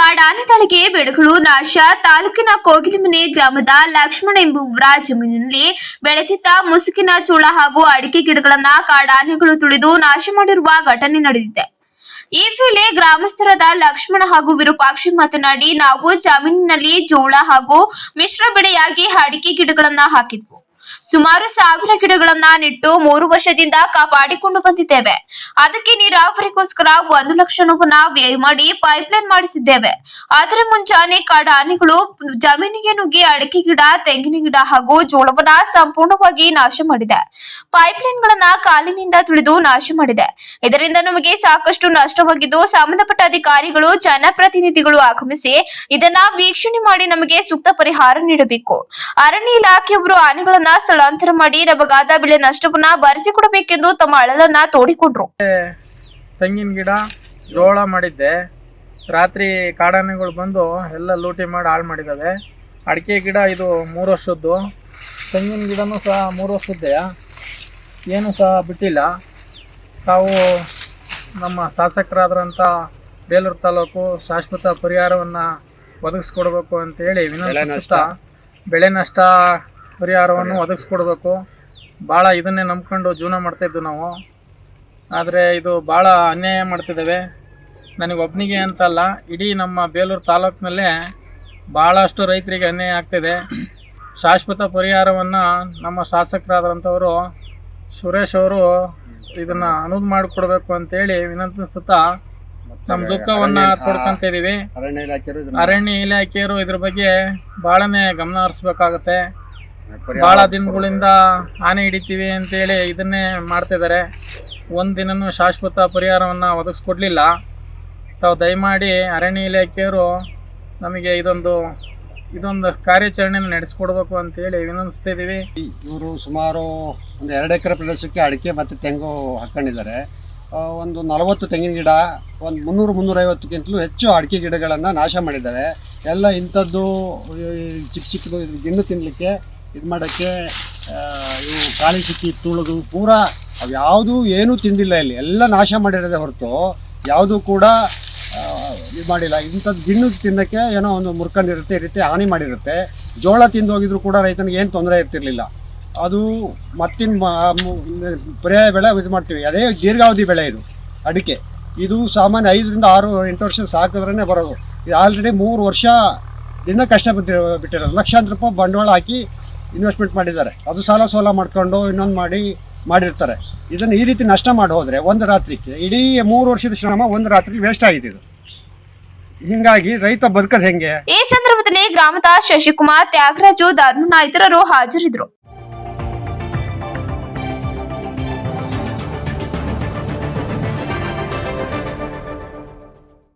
ಕಾಡಾನೆ ದಾಳಿಗೆ ಬೆಳೆಗಳು ನಾಶ. ತಾಲೂಕಿನ ಕೋಗಿಲಿಮನೆ ಗ್ರಾಮದ ಲಕ್ಷ್ಮಣ ಎಂಬುವರ ಜಮೀನಿನಲ್ಲಿ ಬೆಳೆದಿದ್ದ ಮುಸುಕಿನ ಚೋಳ ಹಾಗೂ ಅಡಿಕೆ ಗಿಡಗಳನ್ನ ಕಾಡಾನೆಗಳು ತುಳಿದು ನಾಶ ಮಾಡಿರುವ ಘಟನೆ ನಡೆದಿದೆ. ಈ ವೇಳೆ ಗ್ರಾಮಸ್ಥರಾದ ಲಕ್ಷ್ಮಣ ಹಾಗೂ ವಿರೂಪಾಕ್ಷಿ ಮಾತನಾಡಿ, ನಾವು ಜಮೀನಿನಲ್ಲಿ ಜೋಳ ಹಾಗೂ ಮಿಶ್ರ ಬೆಳೆಯಾಗಿ ಅಡಿಕೆ ಗಿಡಗಳನ್ನ ಹಾಕಿದ್ವು. ಸುಮಾರು ಸಾವಿರ ಗಿಡಗಳನ್ನ ನೆಟ್ಟು ಮೂರು ವರ್ಷದಿಂದ ಕಾಪಾಡಿಕೊಂಡು ಬಂದಿದ್ದೇವೆ. ಅದಕ್ಕೆ ನೀರಾವರಿಗೋಸ್ಕರ ಒಂದು ಲಕ್ಷ ರೂಪನ ವ್ಯಯ ಮಾಡಿ ಪೈಪ್ಲೈನ್ ಮಾಡಿಸಿದ್ದೇವೆ. ಆದರೆ ಮುಂಜಾನೆ ಕಾಡಾನೆಗಳು ಜಮೀನಿಗೆ ನುಗ್ಗಿ ಅಡಿಕೆ ಗಿಡ, ತೆಂಗಿನ ಗಿಡ ಹಾಗೂ ಜೋಳವನ್ನ ಸಂಪೂರ್ಣವಾಗಿ ನಾಶ ಮಾಡಿದೆ. ಪೈಪ್ಲೈನ್ ಗಳನ್ನ ಕಾಲಿನಿಂದ ತುಳಿದು ನಾಶ ಮಾಡಿದೆ. ಇದರಿಂದ ನಮಗೆ ಸಾಕಷ್ಟು ನಷ್ಟವಾಗಿದ್ದು, ಸಂಬಂಧಪಟ್ಟ ಅಧಿಕಾರಿಗಳು, ಜನಪ್ರತಿನಿಧಿಗಳು ಆಗಮಿಸಿ ಇದನ್ನ ವೀಕ್ಷಣೆ ಮಾಡಿ ನಮಗೆ ಸೂಕ್ತ ಪರಿಹಾರ ನೀಡಬೇಕು. ಅರಣ್ಯ ಇಲಾಖೆಯವರು ಆನೆಗಳನ್ನ ಸ್ಥಳಾಂತರ ಮಾಡಿ ನಮಗಾದ ಬೆಳೆ ನಷ್ಟವನ್ನ ಭರಿಸಿಕೊಡಬೇಕೆಂದು ತಮ್ಮ ಅಳಲನ್ನ ತೋಡಿಕೊಂಡ್ರು. ತೆಂಗಿನ ಗಿಡ ಜೋಳ ಮಾಡಿದ್ದೆ. ರಾತ್ರಿ ಕಾಡಾನೆಗಳು ಬಂದು ಎಲ್ಲ ಲೂಟಿ ಮಾಡಿ ಹಾಳು ಮಾಡಿದ್ದಾವೆ ಅಡಿಕೆ ಗಿಡ ಇದು ಮೂರು ವರ್ಷದ್ದು. ತೆಂಗಿನ ಗಿಡನೂ ಸಹ ಮೂರು ವರ್ಷದ್ದೇ. ಏನೂ ಸಹ ಬಿಟ್ಟಿಲ್ಲ. ತಾವು ನಮ್ಮ ಶಾಸಕರಾದ್ರಂಥ ಬೇಲೂರು ತಾಲೂಕು ಶಾಶ್ವತ ಪರಿಹಾರವನ್ನು ಒದಗಿಸ್ಕೊಡ್ಬೇಕು ಅಂತೇಳಿ ವಿನಂತಿಸ್ತಾ ಬೆಳೆ ನಷ್ಟ ಪರಿಹಾರವನ್ನು ಒದಗಿಸ್ಕೊಡ್ಬೇಕು. ಭಾಳ ಇದನ್ನೇ ನಂಬ್ಕೊಂಡು ಜೀವನ ಮಾಡ್ತಾಯಿದ್ದು ನಾವು. ಆದರೆ ಇದು ಭಾಳ ಅನ್ಯಾಯ ಮಾಡ್ತಿದ್ದೇವೆ ನನಗೆ ಒಬ್ಬನಿಗೆ ಅಂತಲ್ಲ ಇಡೀ ನಮ್ಮ ಬೇಲೂರು ತಾಲೂಕಿನಲ್ಲೇ ಭಾಳಷ್ಟು ರೈತರಿಗೆ ಅನ್ಯಾಯ ಆಗ್ತಿದೆ. ಶಾಶ್ವತ ಪರಿಹಾರವನ್ನು ನಮ್ಮ ಶಾಸಕರಾದಂಥವರು ಸುರೇಶ್ ಅವರು ಇದನ್ನು ಅನುವು ಮಾಡಿಕೊಡ್ಬೇಕು ಅಂತೇಳಿ ವಿನಂತಿಸುತ್ತಾ ನಮ್ಮ ದುಃಖವನ್ನು ತೋಡ್ಕೊಂತ ಇದ್ದೀವಿ ಅರಣ್ಯ ಇಲಾಖೆಯವರು ಇದ್ರ ಬಗ್ಗೆ ಭಾಳನೇ ಗಮನ ಹರಿಸ್ಬೇಕಾಗತ್ತೆ. ಭಾಳ ದಿನಗಳಿಂದ ಆನೆ ಹಿಡಿತೀವಿ ಅಂತೇಳಿ ಇದನ್ನೇ ಮಾಡ್ತಿದ್ದಾರೆ ಒಂದು ದಿನನೂ ಶಾಶ್ವತ ಪರಿಹಾರವನ್ನು ಒದಗಿಸ್ಕೊಡ್ಲಿಲ್ಲ. ತಾವು ದಯಮಾಡಿ ಅರಣ್ಯ ಇಲಾಖೆಯವರು ನಮಗೆ ಇದೊಂದು ಇದೊಂದು ಕಾರ್ಯಾಚರಣೆನ ನಡೆಸ್ಕೊಡ್ಬೇಕು ಅಂತೇಳಿ ವಿನಂತಿಸ್ತಿದ್ದೀವಿ ಇವರು ಸುಮಾರು ಒಂದು ಎರಡು ಎಕರೆ ಪ್ರದೇಶಕ್ಕೆ ಅಡಿಕೆ ಮತ್ತು ತೆಂಗು ಹಾಕ್ಕೊಂಡಿದ್ದಾರೆ ಒಂದು ನಲವತ್ತು ತೆಂಗಿನ ಗಿಡ ಒಂದು ಮುನ್ನೂರು ಮುನ್ನೂರೈವತ್ತಕ್ಕಿಂತಲೂ ಹೆಚ್ಚು ಅಡಿಕೆ ಗಿಡಗಳನ್ನು ನಾಶ ಮಾಡಿದ್ದಾರೆ ಎಲ್ಲ ಇಂಥದ್ದು ಚಿಕ್ಕ ಚಿಕ್ಕದು ಗಿಣ್ಣು ತಿನ್ನಲಿಕ್ಕೆ ಇದು ಮಾಡೋಕ್ಕೆ ಇವು ಕಾಳಿ ಸಿಕ್ಕಿ ತುಳಿದು ಪೂರಾ ಅವು ಯಾವುದೂ ಏನೂ ತಿಂದಿಲ್ಲ ಇಲ್ಲಿ. ಎಲ್ಲ ನಾಶ ಮಾಡಿರೋದೆ ಹೊರತು ಯಾವುದೂ ಕೂಡ ಇದು ಮಾಡಿಲ್ಲ. ಇಂಥದ್ದು ಗಿಣ್ಣು ತಿನ್ನೋಕ್ಕೆ ಏನೋ ಒಂದು ಮುರ್ಕೊಂಡಿರುತ್ತೆ, ಈ ರೀತಿ ಹಾನಿ ಮಾಡಿರುತ್ತೆ. ಜೋಳ ತಿಂದು ಹೋಗಿದ್ರು ಕೂಡ ರೈತನಿಗೆ ಏನು ತೊಂದರೆ ಇರ್ತಿರ್ಲಿಲ್ಲ. ಅದು ಮತ್ತಿನ ಪರ್ಯಾಯ ಬೆಳೆ ಇದು ಮಾಡ್ತೀವಿ. ಅದೇ ದೀರ್ಘಾವಧಿ ಬೆಳೆ ಇದು, ಅಡಿಕೆ. ಇದು ಸಾಮಾನ್ಯ ಐದರಿಂದ ಆರು, ಎಂಟು ವರ್ಷ ಸಾಕಿದ್ರೇ ಬರೋದು. ಇದು ಆಲ್ರೆಡಿ ಮೂರು ವರ್ಷದಿಂದ ಕಷ್ಟ ಬಿದ್ದಿರೋ, ಬಿಟ್ಟಿರೋದು. ಲಕ್ಷಾಂತರ ರೂಪಾಯಿ ಬಂಡವಾಳ ಹಾಕಿ ಇನ್ವೆಸ್ಟ್ಮೆಂಟ್ ಮಾಡಿದ್ದಾರೆ. ಅದು ಸಾಲ ಸೋಲ ಮಾಡ್ಕೊಂಡು ಇನ್ನೊಂದು ಮಾಡಿ, ಮಾಡಿರ್ತಾರೆ. ಇದನ್ನು ಈ ರೀತಿ ನಷ್ಟ ಮಾಡಿ ಹೋದರೆ ಒಂದು ರಾತ್ರಿಗೆ, ಇಡೀ ಮೂರು ವರ್ಷದ ಶ್ರಮ ಒಂದು ರಾತ್ರಿ ವೇಸ್ಟ್ ಆಗಿದೆ ಇದು. ಹಿಂಗಾಗಿ ರೈತ ಬದುಕೋದು ಹೆಂಗೆ? ಈ ಸಂದರ್ಭದಲ್ಲಿ ಗ್ರಾಮದ ಶಶಿಕುಮಾರ್ ತ್ಯಾಗರಾಜು ಧರ್ಮಣ್ಣ ಇತರರು ಹಾಜರಿದ್ದರು.